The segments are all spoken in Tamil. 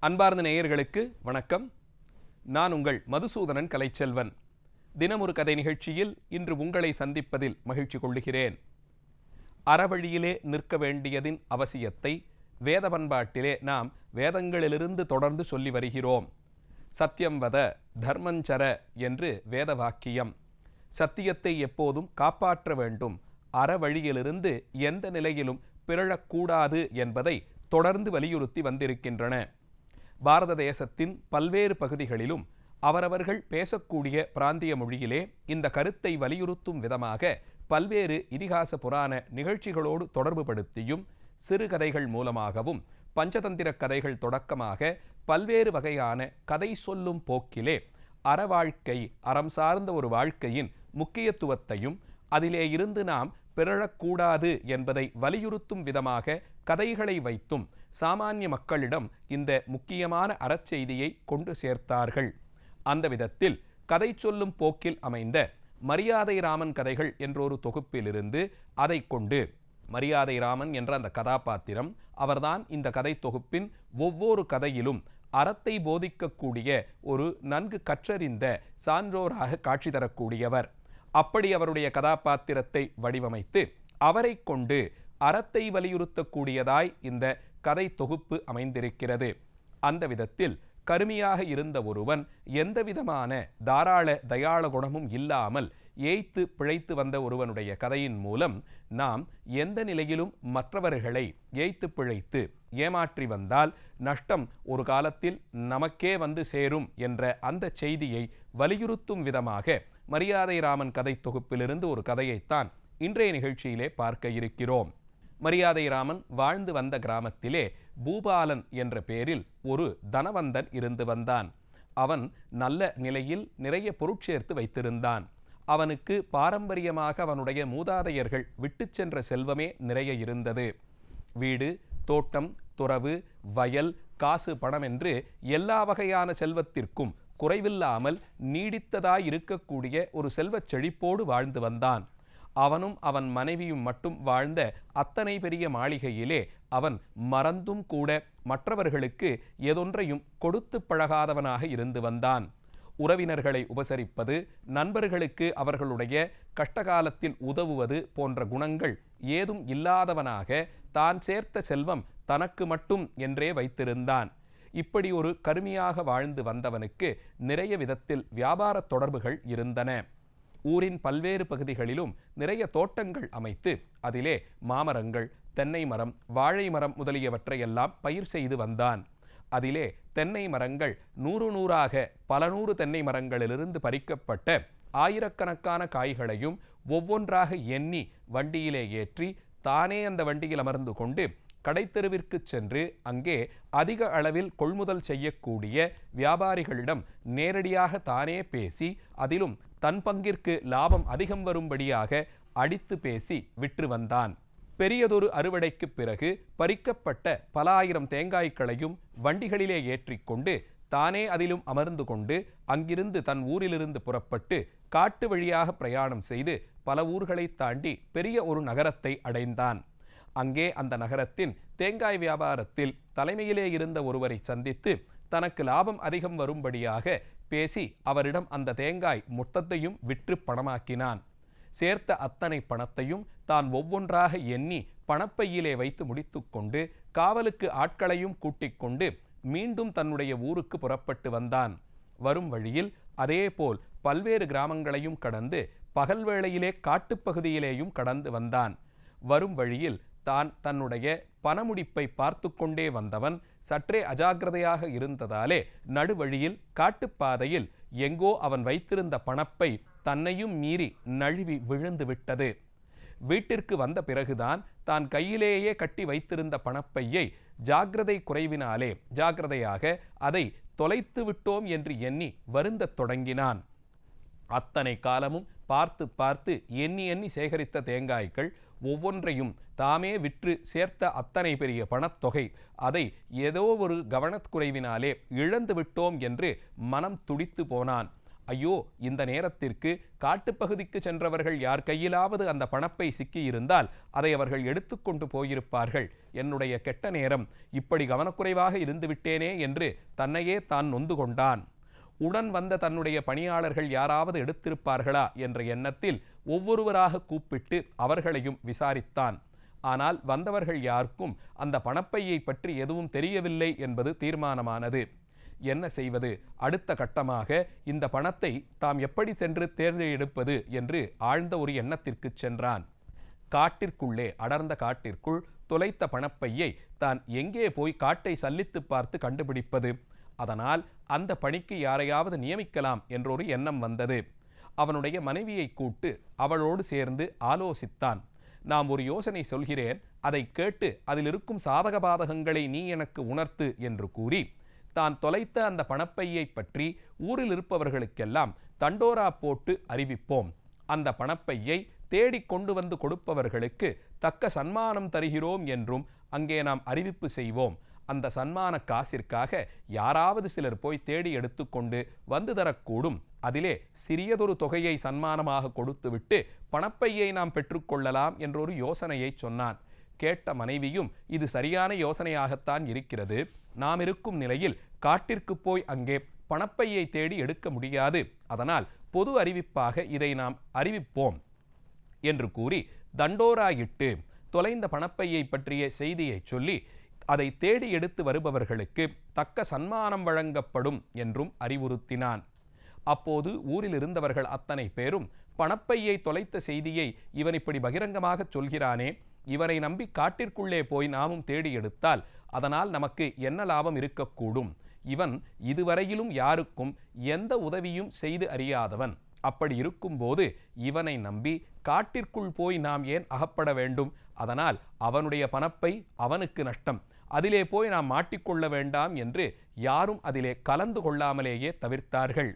அன்பார்ந்த நேயர்களுக்கு வணக்கம். நான் உங்கள் மதுசூதனன் கலைச்செல்வன். தினமொரு கதை நிகழ்ச்சியில் இன்று உங்களை சந்திப்பதில் மகிழ்ச்சி கொள்ளுகிறேன். அறவழியிலே நிற்க வேண்டியதின் அவசியத்தை வேத பண்பாட்டிலே நாம் வேதங்களிலிருந்து தொடர்ந்து சொல்லி வருகிறோம். சத்தியம் வத தர்மஞ்சர என்று வேத வாக்கியம் சத்தியத்தை எப்போதும் காப்பாற்ற வேண்டும். அறவழியிலிருந்து எந்த நிலையிலும் பிறழக்கூடாது என்பதை தொடர்ந்து வலியுறுத்தி வந்திருக்கின்றன. பாரத தேசத்தின் பல்வேறு பகுதிகளிலும் அவரவர்கள் பேசக்கூடிய பிராந்திய மொழியிலே இந்த கருத்தை வலியுறுத்தும் விதமாக பல்வேறு இதிகாச புராண நிகழ்ச்சிகளோடு தொடர்புபடுத்தியும் சிறுகதைகள் மூலமாகவும் பஞ்சதந்திர கதைகள் தொடக்கமாக பல்வேறு வகையான கதை சொல்லும் போக்கிலே அறவாழ்க்கை அறம் சார்ந்த ஒரு வாழ்க்கையின் முக்கியத்துவத்தையும் அதிலே இருந்து நாம் பிறழக்கூடாது என்பதை வலியுறுத்தும் விதமாக கதைகளை வைத்தும் சாமானிய மக்களிடம் இந்த முக்கியமான அறச்செய்தியை கொண்டு சேர்த்தார்கள். அந்த விதத்தில் கதை சொல்லும் போக்கில் அமைந்த மரியாதை ராமன் கதைகள் என்றொரு தொகுப்பிலிருந்து அதை கொண்டு மரியாதை ராமன் என்ற அந்த கதாபாத்திரம் அவர்தான் இந்த கதை தொகுப்பின் ஒவ்வொரு கதையிலும் அறத்தை போதிக்கக்கூடிய ஒரு நன்கு கற்றறிந்த சான்றோராக காட்சி தரக்கூடியவர். அப்படி அவருடைய கதாபாத்திரத்தை வடிவமைத்து அவரை கொண்டு அறத்தை வலியுறுத்தக்கூடியதாய் இந்த கதை தொகுப்பு அமைந்திருக்கிறது. அந்த விதத்தில் கருமையாக இருந்த ஒருவன் எந்தவிதமான தாராள தயாள குணமும் இல்லாமல் ஏய்த்து பிழைத்து வந்த ஒருவனுடைய கதையின் மூலம் நாம் எந்த நிலையிலும் மற்றவர்களை ஏய்த்து பிழைத்து ஏமாற்றி வந்தால் நஷ்டம் ஒரு காலத்தில் நமக்கே வந்து சேரும் என்ற அந்த செய்தியை வலியுறுத்தும் விதமாக மரியாதை ராமன் கதை தொகுப்பிலிருந்து ஒரு கதையைத்தான் இன்றைய நிகழ்ச்சியிலே பார்க்க இருக்கிறோம். மரியாதை ராமன் வாழ்ந்து வந்த கிராமத்திலே பூபாலன் என்ற பெயரில் ஒரு தனவந்தன் இருந்து வந்தான். அவன் நல்ல நிலையில் நிறைய பொருட்சேர்த்து வைத்திருந்தான். அவனுக்கு பாரம்பரியமாக அவனுடைய மூதாதையர்கள் விட்டு சென்ற செல்வமே நிறைய இருந்தது. வீடு தோட்டம் துறவு வயல் காசு பணம் என்று எல்லா வகையான செல்வத்திற்கும் குறைவில்லாமல் நீடித்ததாய் இருக்கக்கூடிய ஒரு செல்வச் செழிப்போடு வாழ்ந்து வந்தான். அவனும் அவன் மனைவியும் மட்டும் வாழ்ந்த அத்தனை பெரிய மாளிகையிலே அவன் மறந்தும் கூட மற்றவர்களுக்கு எதொன்றையும் கொடுத்து பழகாதவனாக இருந்து வந்தான். உறவினர்களை உபசரிப்பது நண்பர்களுக்கு அவர்களுடைய கஷ்டகாலத்தில் உதவுவது போன்ற குணங்கள் ஏதும் இல்லாதவனாக தான் சேர்த்த செல்வம் தனக்கு மட்டும் என்றே வைத்திருந்தான். இப்படி ஒரு கருமையாக வாழ்ந்து வந்தவனுக்கு நிறைய விதத்தில் வியாபார தொடர்புகள் இருந்தன. ஊரின் பல்வேறு பகுதிகளிலும் நிறைய தோட்டங்கள் அமைத்து அதிலே மாமரங்கள் தென்னை மரம் வாழை மரம் முதலியவற்றையெல்லாம் பயிர் செய்து வந்தான். அதிலே தென்னை மரங்கள் நூறு நூறாக பல நூறு தென்னை மரங்களிலிருந்து பறிக்கப்பட்ட ஆயிரக்கணக்கான காய்களையும் ஒவ்வொன்றாக எண்ணி வண்டியிலே ஏற்றி தானே அந்த வண்டியில் அமர்ந்து கொண்டு கடைத்தெருவிற்கு சென்று அங்கே அதிக அளவில் கொள்முதல் செய்யக்கூடிய வியாபாரிகளிடம் நேரடியாக தானே பேசி அதிலும் தன் பங்கிற்கு லாபம் அதிகம் வரும்படியாக அடித்து பேசி விற்று வந்தான். பெரியதொரு அறுவடைக்கு பிறகு பறிக்கப்பட்ட பல ஆயிரம் தேங்காய்களையும் வண்டிகளிலே ஏற்றிக்கொண்டு தானே அதிலும் அமர்ந்து கொண்டு அங்கிருந்து தன் ஊரிலிருந்து புறப்பட்டு காட்டு வழியாக பிரயாணம் செய்து பல ஊர்களை தாண்டி பெரிய ஒரு நகரத்தை அடைந்தான். அங்கே அந்த நகரத்தின் தேங்காய் வியாபாரத்தில் தலைமையிலே இருந்த ஒருவரை சந்தித்து தனக்கு லாபம் அதிகம் வரும்படியாக பேசி அவரிடம் அந்த தேங்காய் மொத்தத்தையும் விற்று பணமாக்கினான். சேர்த்த அத்தனை பணத்தையும் தான் ஒவ்வொன்றாக எண்ணி பணப்பையிலே வைத்து முடித்துக்கொண்டு காவலுக்கு ஆட்களையும் கூட்டிக் கொண்டு மீண்டும் தன்னுடைய ஊருக்கு புறப்பட்டு வந்தான். வரும் வழியில் அதேபோல் பல்வேறு கிராமங்களையும் கடந்து பகல் வேளையிலே காட்டுப்பகுதியிலேயும் கடந்து வந்தான். வரும் வழியில் தான் தன்னுடைய பணமுடிப்பை பார்த்து கொண்டே வந்தவன் சற்றே அஜாக்கிரதையாக இருந்ததாலே நடுவழியில் காட்டுப்பாதையில் எங்கோ அவன் வைத்திருந்த பணப்பை தன்னையும் மீறி நழுவி விழுந்து விட்டது. வீட்டிற்கு வந்த பிறகுதான் தான் கையிலேயே கட்டி வைத்திருந்த பணப்பையை ஜாக்கிரதை குறைவினாலே ஜாக்கிரதையாக அதை தொலைத்து விட்டோம் என்று எண்ணி வருந்தத் தொடங்கினான். அத்தனை காலமும் பார்த்து பார்த்து எண்ணி எண்ணி சேகரித்த தேங்காய்கள் ஒவ்வொன்றையும் தாமே விற்று சேர்த்த அத்தனை பெரிய பணத்தொகை. அதை ஏதோ ஒரு கவனக்குறைவினாலே இழந்து விட்டோம் என்று மனம் துடித்து போனான். ஐயோ இந்த நேரத்திற்கு காட்டுப்பகுதிக்கு சென்றவர்கள் யார் கையிலாவது அந்த பணப்பை சிக்கியிருந்தால் அதை அவர்கள் எடுத்துக்கொண்டு போயிருப்பார்கள். என்னுடைய கெட்ட நேரம் இப்படி கவனக்குறைவாக இருந்துவிட்டேனே என்று தன்னையே தான் நொந்து கொண்டான். உடன் வந்த தன்னுடைய பணியாளர்கள் யாராவது எடுத்திருப்பார்களா என்ற எண்ணத்தில் ஒவ்வொருவராக கூப்பிட்டு அவர்களையும் விசாரித்தான். ஆனால் வந்தவர்கள் யாருக்கும் அந்த பணப்பையை பற்றி எதுவும் தெரியவில்லை என்பது தீர்மானமானது. என்ன செய்வது? அடுத்த கட்டமாக இந்த பணத்தை தாம் எப்படி சென்று தேர்ந்தெடுப்பது என்று ஆழ்ந்த ஒரு எண்ணத்திற்கு சென்றான். காட்டிற்குள்ளே அடர்ந்த காட்டிற்குள் தொலைத்த பணப்பையை தான் எங்கே போய் காட்டை சல்லித்து பார்த்து கண்டுபிடிப்பது? அதனால் அந்த பணிக்கு யாரையாவது நியமிக்கலாம் என்றொரு எண்ணம் வந்தது. அவனுடைய மனைவியை கூட்டு அவளோடு சேர்ந்து ஆலோசித்தான். நாம் ஒரு யோசனை சொல்கிறேன். அதை கேட்டு அதில் இருக்கும் சாதக பாதகங்களை நீ எனக்கு உணர்த்து என்று கூறி தான் தொலைத்த அந்த பணப்பையை பற்றி ஊரில் இருப்பவர்களுக்கெல்லாம் தண்டோரா போட்டு அறிவிப்போம். அந்த பணப்பையை தேடி கொண்டு வந்து கொடுப்பவர்களுக்கு தக்க சன்மானம் தருகிறோம் என்றும் அங்கே நாம் அறிவிப்பு செய்வோம். அந்த சன்மான காசிற்காக யாராவது சிலர் போய் தேடி எடுத்துக்கொண்டு வந்து தரக்கூடும். அதிலே சிறியதொரு தொகையை சன்மானமாக கொடுத்துவிட்டு பணப்பையை நாம் பெற்றுக்கொள்ளலாம் என்றொரு யோசனையை சொன்னான். கேட்ட மனைவியும் இது சரியான யோசனையாகத்தான் இருக்கிறது. நாம் இருக்கும் நிலையில் காட்டிற்கு போய் அங்கே பணப்பையை தேடி எடுக்க முடியாது. அதனால் பொது அறிவிப்பாக இதை நாம் அறிவிப்போம் என்று கூறி தண்டோராயிட்டு தொலைந்த பணப்பையை பற்றிய செய்தியை சொல்லி அதை தேடி எடுத்து வருபவர்களுக்கு தக்க சன்மானம் வழங்கப்படும் என்றும் அறிவுறுத்தினான். அப்போது ஊரில் இருந்தவர்கள் அத்தனை பேரும் பணப்பையை தொலைத்த செய்தியை இவன் இப்படி பகிரங்கமாக சொல்கிறானே இவரை நம்பி காட்டிற்குள்ளே போய் நாமும் தேடி எடுத்தால் அதனால் நமக்கு என்ன லாபம் இருக்கக்கூடும்? இவன் இதுவரையிலும் யாருக்கும் எந்த உதவியும் செய்து அறியாதவன். அப்படி இருக்கும்போது இவனை நம்பி காட்டிற்குள் போய் நாம் ஏன் அகப்பட வேண்டும்? அதனால் அவனுடைய பணப்பை அவனுக்கு நஷ்டம். அதிலே போய் நாம் மாட்டிக்கொள்ள வேண்டாம் என்று யாரும் அதிலே கலந்து கொள்ளாமலேயே தவிர்த்தார்கள்.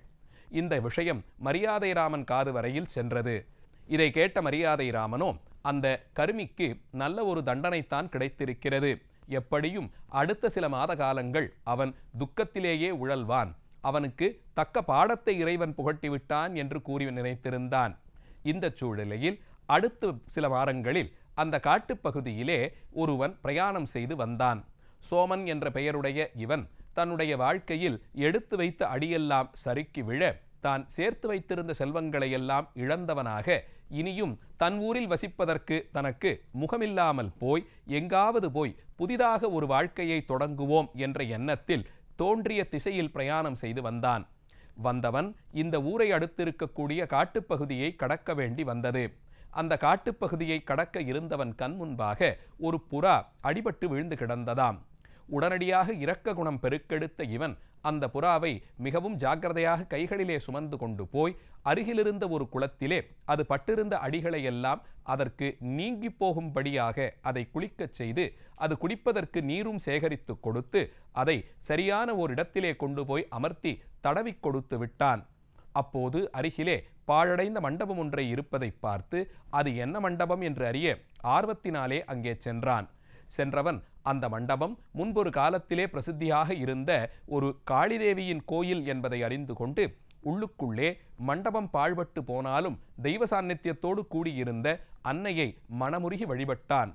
இந்த விஷயம் மரியாதை ராமன் காது வரையில் சென்றது. இதை கேட்ட மரியாதை ராமனோ அந்த கருமிக்கு நல்ல ஒரு தண்டனைத்தான் கிடைத்திருக்கிறது. எப்படியும் அடுத்த சில மாத காலங்கள் அவன் துக்கத்திலேயே உழல்வான். அவனுக்கு தக்க பாடத்தை இறைவன் புகட்டிவிட்டான் என்று கூறி நினைத்திருந்தான். இந்த சூழ்நிலையில் அடுத்த சில வாரங்களில் அந்த காட்டுப்பகுதியிலே ஒருவன் பிரயாணம் செய்து வந்தான். சோமன் என்ற பெயருடைய இவன் தன்னுடைய வாழ்க்கையில் எடுத்து வைத்த அடியெல்லாம் சறுக்கி விழ தான் சேர்த்து வைத்திருந்த செல்வங்களையெல்லாம் இழந்தவனாக இனியும் தன் ஊரில் வசிப்பதற்கு தனக்கு முகமில்லாமல் போய் எங்காவது போய் புதிதாக ஒரு வாழ்க்கையை தொடங்குவோம் என்ற எண்ணத்தில் தோன்றிய திசையில் பிரயாணம் செய்து வந்தான். வந்தவன் இந்த ஊரை அடுத்திருக்கக்கூடிய காட்டுப்பகுதியை கடக்க வேண்டி வந்தது. அந்த காட்டுப்பகுதியை கடக்க இருந்தவன் கண் முன்பாக ஒரு புறா அடிபட்டு விழுந்து கிடந்ததாம். உடனடியாக இரக்க குணம் பெருக்கெடுத்த இவன் அந்த புறாவை மிகவும் ஜாக்கிரதையாக கைகளிலே சுமந்து கொண்டு போய் அருகிலிருந்த ஒரு குளத்திலே அது பட்டிருந்த அடிகளையெல்லாம் அதற்கு நீங்கி போகும்படியாக அதை குளிக்கச் செய்து அது குடிப்பதற்கு நீரும் சேகரித்து கொடுத்து அதை சரியான ஓரிடத்திலே இடத்திலே கொண்டு போய் அமர்த்தி தடவி கொடுத்து விட்டான். அப்போது அருகிலே பாழடைந்த மண்டபம் ஒன்றை இருப்பதை பார்த்து அது என்ன மண்டபம் என்று அறிய ஆர்வத்தினாலே அங்கே சென்றான். சென்றவன் அந்த மண்டபம் முன்பொரு காலத்திலே பிரசித்தியாக இருந்த ஒரு காளிதேவியின் கோயில் என்பதை அறிந்து கொண்டு உள்ளுக்குள்ளே மண்டபம் பாழ்பட்டு போனாலும் தெய்வ சாநித்தியத்தோடு கூடியிருந்த அன்னையை மனமுருகி வழிபட்டான்.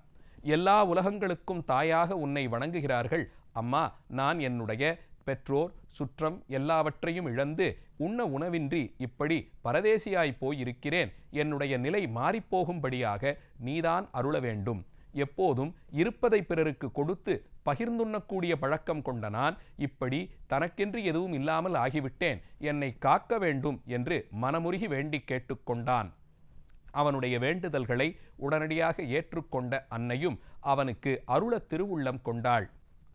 எல்லா உலகங்களுக்கும் தாயாக உன்னை வணங்குகிறார்கள். அம்மா நான் என்னுடைய பெற்றோர் சுற்றம் எல்லாவற்றையும் இழந்து உண்ண உணவின்றி இப்படி பரதேசியாய் போயிருக்கிறேன். என்னுடைய நிலை மாறிப்போகும்படியாக நீதான் அருள வேண்டும். எப்போதும் இருப்பதை பிறருக்கு கொடுத்து பகிர்ந்துண்ணக்கூடிய பழக்கம் கொண்ட நான் இப்படி தனக்கென்று எதுவும் இல்லாமல் ஆகிவிட்டேன். என்னை காக்க வேண்டும் என்று மனமுருகி வேண்டி கேட்டுக்கொண்டான் அவனுடைய வேண்டுதல்களை உடனடியாக ஏற்றுக்கொண்ட அன்னையும் அவனுக்கு அருள திருவுள்ளம் கொண்டாள்.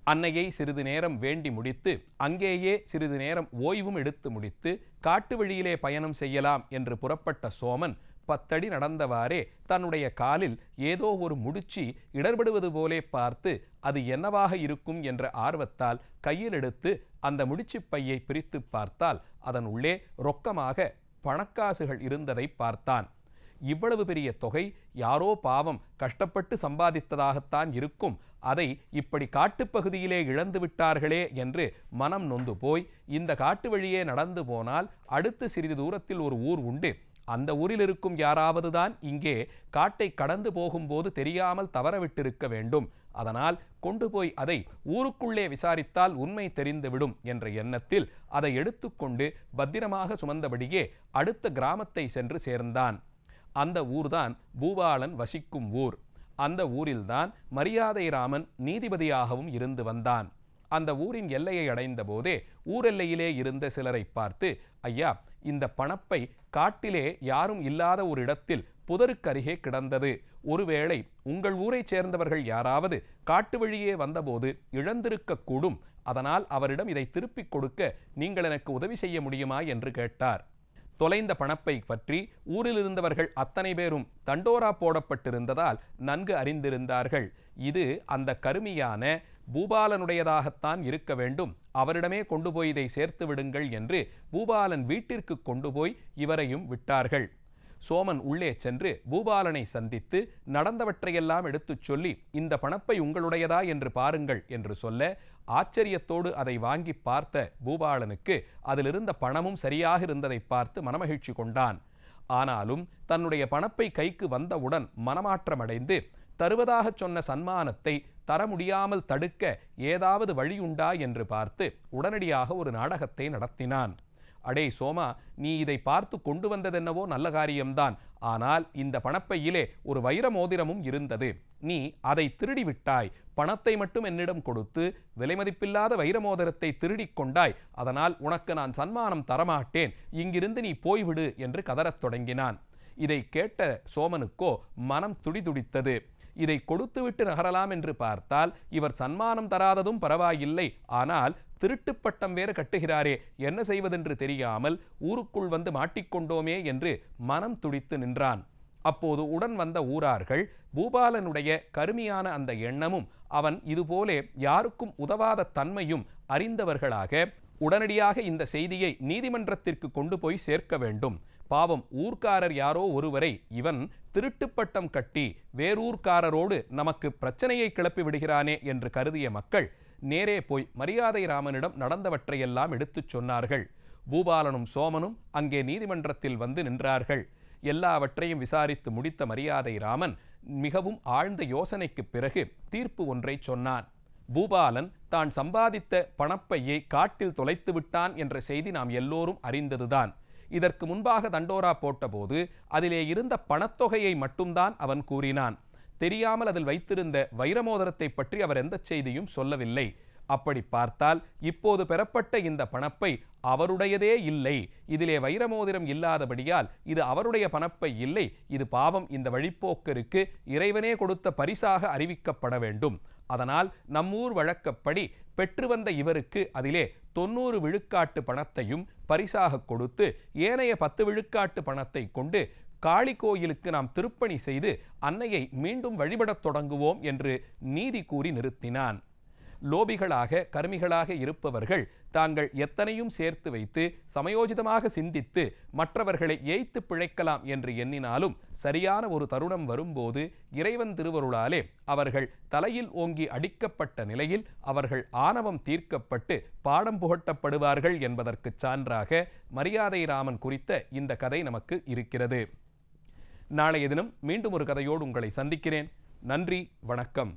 அன்னையை சிறிது நேரம் வேண்டி முடித்து அங்கேயே சிறிது நேரம் ஓய்வும் எடுத்து முடித்து காட்டு வழியிலே பயணம் செய்யலாம் என்று புறப்பட்ட சோமன் பத்தடி நடந்தவாறே தன்னுடைய காலில் ஏதோ ஒரு முடிச்சி இடர்படுவது போலே பார்த்து அது என்னவாக இருக்கும் என்ற ஆர்வத்தால் கையில் எடுத்து அந்த முடிச்சு பையை பிரித்து பார்த்தால் அதன் உள்ளே ரொக்கமாக பணக்காசுகள் இருந்ததை பார்த்தான். இவ்வளவு பெரிய தொகை யாரோ பாவம் கஷ்டப்பட்டு சம்பாதித்ததாகத்தான் இருக்கும். அதை இப்படி காட்டுப்பகுதியிலே இழந்து விட்டார்களே என்று மனம் நொந்து போய் இந்த காட்டு வழியே நடந்து போனால் அடுத்து சிறிது தூரத்தில் ஒரு ஊர் உண்டு. அந்த ஊரில் இருக்கும் யாராவது தான் இங்கே காட்டை கடந்து போகும்போது தெரியாமல் தவறவிட்டிருக்க வேண்டும். அதனால் கொண்டு போய் அதை ஊருக்குள்ளே விசாரித்தால் உண்மை தெரிந்துவிடும் என்ற எண்ணத்தில் அதை எடுத்துக்கொண்டு பத்திரமாக சுமந்தபடியே அடுத்த கிராமத்தை சென்று சேர்ந்தான். அந்த ஊர்தான் பூபாலன் வசிக்கும் ஊர். அந்த ஊரில்தான் மரியாதை ராமன் நீதிபதியாகவும் இருந்து வந்தான். அந்த ஊரின் எல்லையை அடைந்த போதே ஊரெல்லையிலே இருந்த சிலரை பார்த்து ஐயா இந்த பணப்பை காட்டிலே யாரும் இல்லாத ஒரு இடத்தில் புதருக்கருகே கிடந்தது. ஒருவேளை உங்கள் ஊரைச் சேர்ந்தவர்கள் யாராவது காட்டு வழியே வந்தபோது இழந்திருக்கக்கூடும். அதனால் அவரிடம் இதை திருப்பிக் கொடுக்க நீங்கள் எனக்கு உதவி செய்ய முடியுமா? என்று கேட்டார். தொலைந்த பணப்பை பற்றி ஊரில் இருந்தவர்கள் அத்தனை பேரும் தண்டோரா போடப்பட்டிருந்ததால் நன்கு அறிந்திருந்தார்கள். இது அந்த கருமியான பூபாலனுடையதாகத்தான் இருக்க வேண்டும். அவரிடமே கொண்டு போய் இதை சேர்த்து விடுங்கள் என்று பூபாலன் வீட்டிற்கு கொண்டு போய் இவரையும் விட்டார்கள். சோமன் உள்ளே சென்று பூபாலனை சந்தித்து நடந்தவற்றையெல்லாம் எடுத்துச் சொல்லி இந்த பணப்பை உங்களுடையதா என்று பாருங்கள் என்று சொல்ல ஆச்சரியத்தோடு அதை வாங்கி பார்த்த பூபாலனுக்கு அதிலிருந்த பணமும் சரியாக இருந்ததை பார்த்து மனமகிழ்ச்சி கொண்டான். ஆனாலும் தன்னுடைய பணப்பை கைக்கு வந்தவுடன் மனமாற்றமடைந்து தருவதாகச் சொன்ன சன்மானத்தை தர முடியாமல் தடுக்க ஏதாவது வழியுண்டா? என்று பார்த்து உடனடியாக ஒரு நாடகத்தை நடத்தினான். அடே சோமா நீ இதை பார்த்து கொண்டு வந்ததென்னவோ நல்ல காரியம்தான். ஆனால் இந்த பணப்பையிலே ஒரு வைர மோதிரமும் இருந்தது. நீ அதை திருடி விட்டாய் பணத்தை மட்டும் என்னிடம் கொடுத்து விலைமதிப்பில்லாத வைர மோதிரத்தை திருடிக் கொண்டாய். அதனால் உனக்கு நான் சன்மானம் தரமாட்டேன். இங்கிருந்து நீ போய்விடு என்று கதறத் தொடங்கினான். இதை கேட்ட சோமனுக்கோ மனம் துடிதுடித்தது. இதை கொடுத்துவிட்டு நகரலாம் என்று பார்த்தால் இவர் சன்மானம் தராததும் பரவாயில்லை. ஆனால் திருட்டுப்பட்டம் வேறு கட்டுகிறாரே என்ன செய்வதென்று தெரியாமல் ஊருக்குள் வந்து மாட்டிக்கொண்டோமே என்று மனம் துடித்து நின்றான். அப்போது உடன் வந்த ஊரார்கள் பூபாலனுடைய கருமையான அந்த எண்ணமும் அவன் இதுபோலே யாருக்கும் உதவாத தன்மையும் அறிந்தவர்களாக உடனடியாக இந்த செய்தியை நீதிமன்றத்திற்கு கொண்டு போய் சேர்க்க வேண்டும். பாவம் ஊர்க்காரர் யாரோ ஒருவரை இவன் திருட்டுப்பட்டம் கட்டி வேறூர்காரரோடு நமக்கு பிரச்சனையை கிளப்பி விடுகிறானே என்று கருதிய மக்கள் நேரே போய் மரியாதை ராமனிடம் நடந்தவற்றையெல்லாம் எடுத்துச் சொன்னார்கள். பூபாலனும் சோமனும் அங்கே நீதிமன்றத்தில் வந்து நின்றார்கள். எல்லாவற்றையும் விசாரித்து முடித்த மரியாதை ராமன் மிகவும் ஆழ்ந்த யோசனைக்குப் பிறகு தீர்ப்பு ஒன்றை சொன்னான். பூபாலன் தான் சம்பாதித்த பணப்பையை காட்டில் தொலைத்து விட்டான் என்ற செய்தி நாம் எல்லோரும் அறிந்ததுதான். இதற்கு முன்பாக தண்டோரா போட்டபோது அதிலே இருந்த பணத்தொகையை மட்டும்தான் அவன் கூறினான். தெரியாமல் அதில் வைத்திருந்த வைரமோதரத்தை பற்றி அவர் எந்த செய்தியும் சொல்லவில்லை. அப்படி பார்த்தால் இப்போது பெறப்பட்ட இந்த பணப்பை அவருடையதே இல்லை. இதிலே வைரமோதிரம் இல்லாதபடியால் இது அவருடைய பணப்பை இல்லை. இது பாவம் இந்த வழிப்போக்கருக்கு இறைவனே கொடுத்த பரிசாக அறிவிக்கப்பட வேண்டும். அதனால் நம்மூர் வழக்கப்படி பெற்று வந்த இவருக்கு அதிலே தொன்னூறு விழுக்காட்டு பணத்தையும் பரிசாக கொடுத்து ஏனைய பத்து விழுக்காட்டு பணத்தை கொண்டு காளி கோயிலுக்கு நாம் திருப்பணி செய்து அன்னையை மீண்டும் வழிபடத் தொடங்குவோம் என்று நீதி கூறி நிறுத்தினான். லோபிகளாக கருமிகளாக இருப்பவர்கள் தாங்கள் எத்தனையும் சேர்த்து வைத்து சமயோஜிதமாக சிந்தித்து மற்றவர்களை ஏய்த்து பிழைக்கலாம் என்று எண்ணினாலும் சரியான ஒரு தருணம் வரும்போது இறைவன் திருவருளாலே அவர்கள் தலையில் ஓங்கி அடிக்கப்பட்ட நிலையில் அவர்கள் ஆணவம் தீர்க்கப்பட்டு பாடம் புகட்டப்படுவார்கள் என்பதற்கு சான்றாக மரியாதை ராமன் குறித்த இந்த கதை நமக்கு இருக்கிறது. நாளைய தினம் மீண்டும் ஒரு கதையோடு உங்களை சந்திக்கிறேன். நன்றி வணக்கம்.